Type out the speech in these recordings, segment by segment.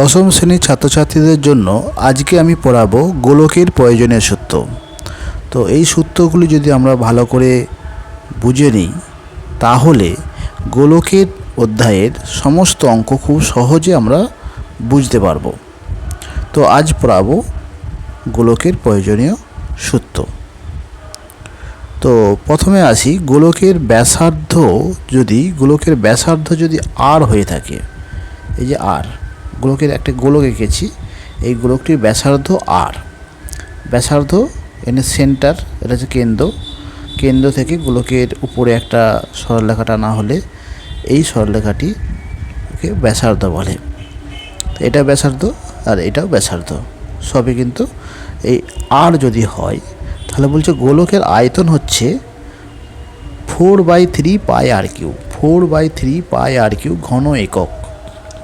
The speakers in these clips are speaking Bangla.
দশম শ্রেণির ছাত্রছাত্রীদের জন্য আজকে আমি পড়াবো গোলকের প্রয়োজনীয় সূত্র। তো এই সূত্রগুলি যদি আমরা ভালো করে বুঝে নিই, তাহলে গোলকের অধ্যায়ের সমস্ত অঙ্ক খুব সহজে আমরা বুঝতে পারব। তো আজ পড়াবো গোলকের প্রয়োজনীয় সূত্র। তো প্রথমে আসি, গোলকের ব্যাসার্ধ যদি, গোলকের ব্যাসার্ধ যদি আর হয়ে থাকে, এই যে আর গোলকের একটা গোলক এঁকেছি। এই গোলকটির ব্যাসার্ধ আর ব্যাসার্ধ এনে সেন্টার এটা হচ্ছে কেন্দ্র। কেন্দ্র থেকে গোলকের উপরে একটা সরলরেখা টানা হলে এই সরলরেখাটিকে ব্যাসার্ধ বলে। এটা ব্যাসার্ধ আর এটাও ব্যাসার্ধ। সবই কিন্তু এই আর যদি হয়, তাহলে বলছে গোলকের আয়তন হচ্ছে four by three pi r cube four by three pi r cube ঘন একক।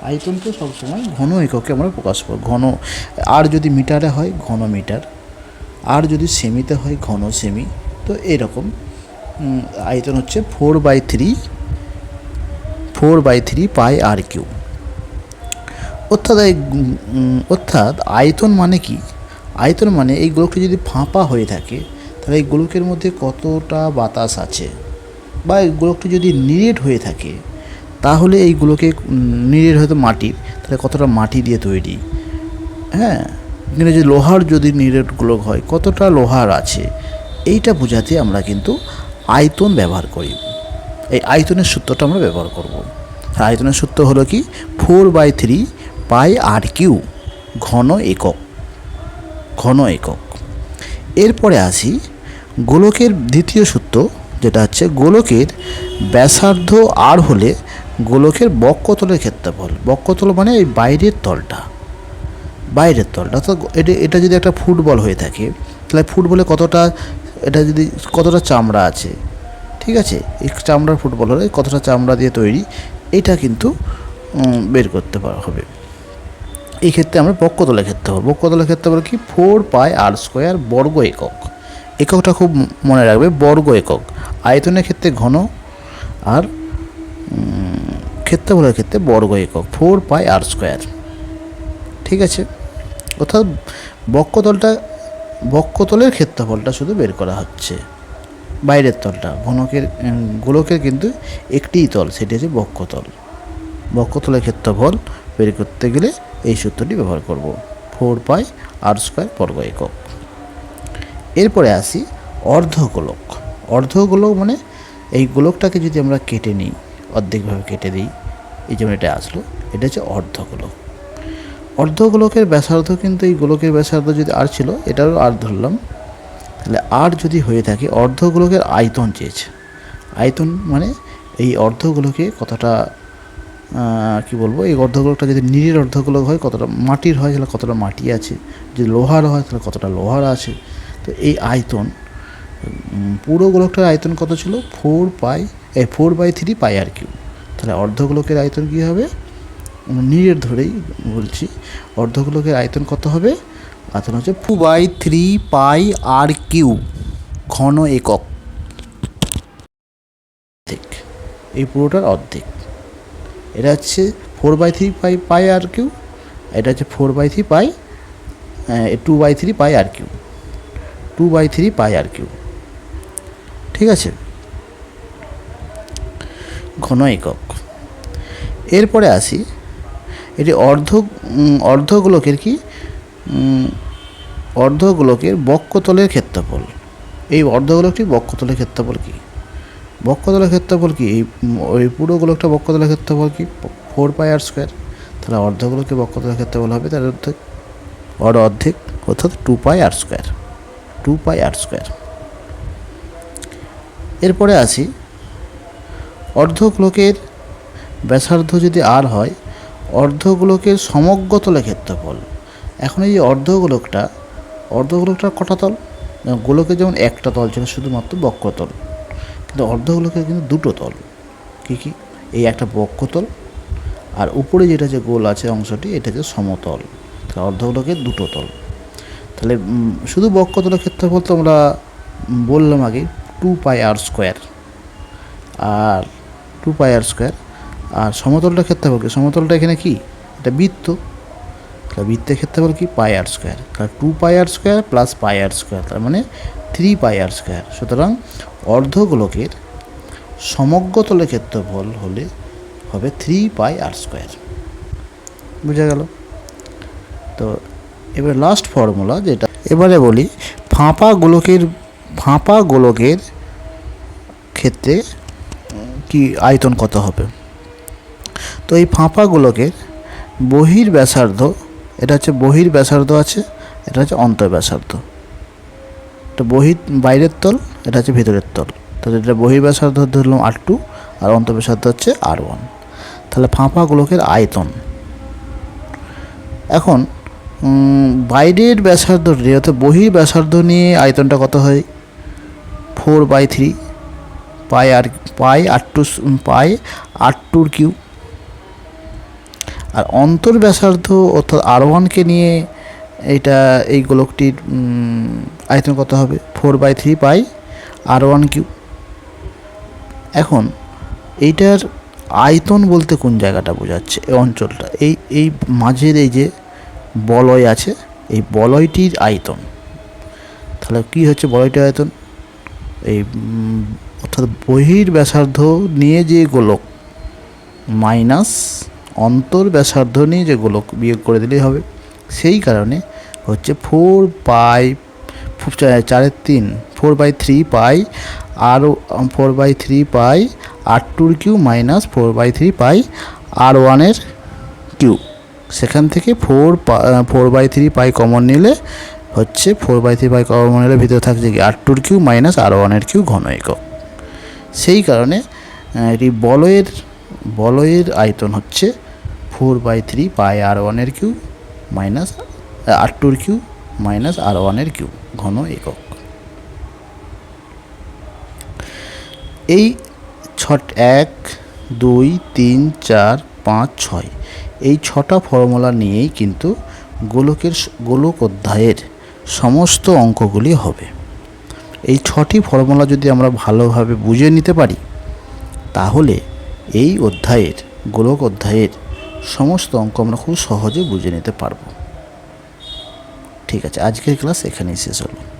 আয়তনকে সবসময় ঘন এককে আমরা প্রকাশ করব। ঘন, আর যদি মিটারে হয়, ঘন মিটার। আর যদি সেমিতে হয়, ঘন সেমি। তো এরকম আয়তন হচ্ছে four by three four by three pi r cube অর্থাৎ অর্থাৎ আয়তন মানে কি? আয়তন মানে এই গোলকটি যদি ফাঁপা হয়ে থাকে, তাহলে এই গোলকের মধ্যে কতটা বাতাস আছে? বা এই গোলকটি যদি নিরেট হয়ে থাকে তাহলে এইগুলোকে নিরেট হয়তো মাটির, তাহলে কতটা মাটি দিয়ে তৈরি? হ্যাঁ এখানে যে লোহার যদি নিরেট গোলক হয়, কতটা লোহার আছে? এইটা বোঝাতে আমরা কিন্তু আয়তন ব্যবহার করি। এই আয়তনের সূত্রটা আমরা ব্যবহার করব। আয়তনের সূত্র হলো কি? Four by three pi r cube ঘন একক ঘন একক। এরপরে আসি গোলকের দ্বিতীয় সূত্র, যেটা হচ্ছে গোলকের ব্যাসার্ধ আর হলে গোলকের বক্ষতলের ক্ষেত্রফল। বক্ষতল মানে এই বাইরের তলটা। বাইরের তলটা। তো এটা এটা যদি একটা ফুটবল হয়ে থাকে, তাহলে ফুটবলে কতটা, এটা যদি কতটা চামড়া আছে, ঠিক আছে? এই চামড়ার ফুটবল হলে কতটা চামড়া দিয়ে তৈরি, এটা কিন্তু বের করতে পারা হবে। এই ক্ষেত্রে আমরা বক্ষতলের ক্ষেত্রফল। বক্ষতলের ক্ষেত্রফল কি? ফোর পাই আর স্কোয়ার বর্গ একক। এককটা খুব মনে রাখবে, বর্গ একক। আয়তনের ক্ষেত্রে ঘন আর ক্ষেত্রফলের ক্ষেত্রে বর্গ একক, ফোর পাই আর স্কোয়ার। ঠিক আছে? অর্থাৎ বক্ষতলটা বক্ষতলের ক্ষেত্রফলটা শুধু বের করা হচ্ছে। বাইরের তলটা, ঘনকের গোলকের কিন্তু একটিই তল, সেটি হচ্ছে বক্ষতল বক্ষতলের ক্ষেত্রফল বের করতে গেলে এই সূত্রটি ব্যবহার করব। ফোর পাই আর স্কোয়ার বর্গ একক। এরপরে আসি অর্ধগোলক। অর্ধগোলক মানে এই গোলকটাকে যদি আমরা কেটে নিই অর্ধেকভাবে কেটে দিই। এই যেমন এটা আসলো। এটা হচ্ছে অর্ধগোলক। অর্ধগোলকের ব্যাসার্ধ কিন্তু এই গোলকের ব্যাসার্ধ যদি আর ছিল, এটারও আর ধরলাম। তাহলে আর যদি হয়ে থাকে, অর্ধগোলকের আয়তন চেয়েছে। আয়তন মানে এই অর্ধগোলকে কতটা কি বলব? এই অর্ধগোলকটা যদি নীরের অর্ধগোলক হয়, কতটা মাটির হয়, তাহলে কতটা মাটি আছে? যদি লোহার হয়, তাহলে কতটা লোহার আছে? তো এই আয়তন পুরো গোলকটার আয়তন কত ছিল? ফোর পাই এই four by three pi r cube তাহলে অর্ধগোলকের আয়তন কী হবে? নীরের ধরেই বলছি, অর্ধগোলকের আয়তন কত হবে? আয়তন হচ্ছে two by three pi r cube ঘন একক। অর্ধেক। এই পুরোটার অর্ধেক। এটা হচ্ছে four by three pi pi r cube এটা হচ্ছে four by three pi two by three pi r cube two by three pi r cube ঠিক আছে? ঘন একক এরপরে আসি, এটি অর্ধ অর্ধগোলকের কি? অর্ধগোলকের বক্ষতলের ক্ষেত্রফল। এই অর্ধগোলকটি বক্ষতলের ক্ষেত্রফল কি? বক্ষতলের ক্ষেত্রফল কি? এই, ওই পুরো গোলকটা বক্ষতলের ক্ষেত্রফল কি? Four pi r square. তাহলে অর্ধগোলকে বক্ষতলের ক্ষেত্রফল হবে তার অর্ধেক। অর অর্ধেক অর্থাৎ two pi r square. Two pi r square. এরপরে আসি অর্ধগোলকের ব্যাসার্ধ যদি আর হয়, অর্ধগোলকের সমগ্রতলের ক্ষেত্রফল। এখন এই অর্ধগোলকটা অর্ধগোলকটার কটা তল? গোলকের যেমন একটা তল ছিল, শুধুমাত্র বক্ষতল কিন্তু অর্ধগোলকের কিন্তু দুটো তল। কী কী? এই একটা বক্ষতল আর উপরে যেটা যে গোল আছে অংশটি, এটা যে সমতল। তাহলে অর্ধগোলকের দুটো তল। তাহলে শুধু বক্ষতলের ক্ষেত্রফল তো আমরা বললাম আগে টু পাই আর স্কোয়ার আর টু পাই আর স্কোয়ার আর সমতলটা ক্ষেত্রফল কি? সমতলটা এখানে কি? এটা বৃত্ত। তাহলে বৃত্তের ক্ষেত্রফল কি? পাই আর স্কোয়ার তাহলে two pi r square plus pi r square তার মানে থ্রি পাই আর স্কোয়ার সুতরাং অর্ধগোলকের সমগ্র তলের ক্ষেত্রফল হলে হবে থ্রি পাই আর স্কোয়ার বুঝা গেল? তো এবার লাস্ট ফর্মুলা যেটা, এবারে বলি, ফাঁপা গোলকের ফাঁপা গোলকের ক্ষেত্রে কি আয়তন কত হবে? তো এই ফাঁপা গোলকের বহির ব্যাসার্ধ এটা হচ্ছে বহির ব্যাসার্ধ আছে, এটা হচ্ছে অন্তর ব্যাসার্ধ এটা বহির, বাইরের তল, এটা হচ্ছে ভিতরের তল। তাহলে এটা বহির ব্যাসার্ধ ধরলাম আর টু, আর অন্তর ব্যাসার্ধ হচ্ছে আর ওয়ান। তাহলে ফাঁপা গোলকের আয়তন। এখন বাইরের ব্যাসার্ধ অর্থাৎ বহির ব্যাসার্ধ নিয়ে আয়তনটা কত হয়? Four by three. Pi r pi r two pi r tour cube. আর অন্তর ব্যাসার্ধ অর্থাৎ আর ওয়ানকে নিয়ে এইটা এই গোলকটির আয়তন কত হবে? Four by three pi r one cube. এখন, এইটার আয়তন বলতে কোন জায়গাটা বোঝাচ্ছে? এই অঞ্চলটা, এই এই মাঝের এই যে বলয় আছে, এই বলয়টির আয়তন। তাহলে কি হচ্ছে বলয়টির আয়তন? এই অর্থাৎ বহির ব্যাসার্ধ নিয়ে যে গোলক মাইনাস অন্তর ব্যাসার্ধ নিয়ে যে গোলক বিয়োগ করে দিলেই হবে। সেই কারণে হচ্ছে ফোর পাই চারের তিন, ফোর বাই থ্রি পাই আরও four by three pi r tour cube minus four by three pi r ওয়ানের কিউ সেখান থেকে four four by three pi common নিলে হচ্ছে four by three pi common নিলে ভিতরে থাকছে কি? আর টুর কিউ মাইনাস আর ওয়ানের কিউ ঘন একক। সেই কারণে এটি বলয়ের বলয়ের আয়তন হচ্ছে four by three pi r ওয়ানের কিউ মাইনাস আর টুর কিউ মাইনাস আর ওয়ানের কিউ ঘন একক। এই ছট এক, দুই, তিন, চার, পাঁচ, ছয়, এই ছটা ফর্মুলা নিয়েই কিন্তু গোলকের গোলক অধ্যায়ের সমস্ত অঙ্কগুলি হবে। এই ছটি ফর্মুলা যদি আমরা ভালোভাবে বুঝে নিতে পারি, তাহলে এই অধ্যায়ের, গোলক অধ্যায়ের সমস্ত অঙ্ক আমরা খুব সহজে বুঝে নিতে পারব। ঠিক আছে, আজকের ক্লাস এখানেই শেষ হলো।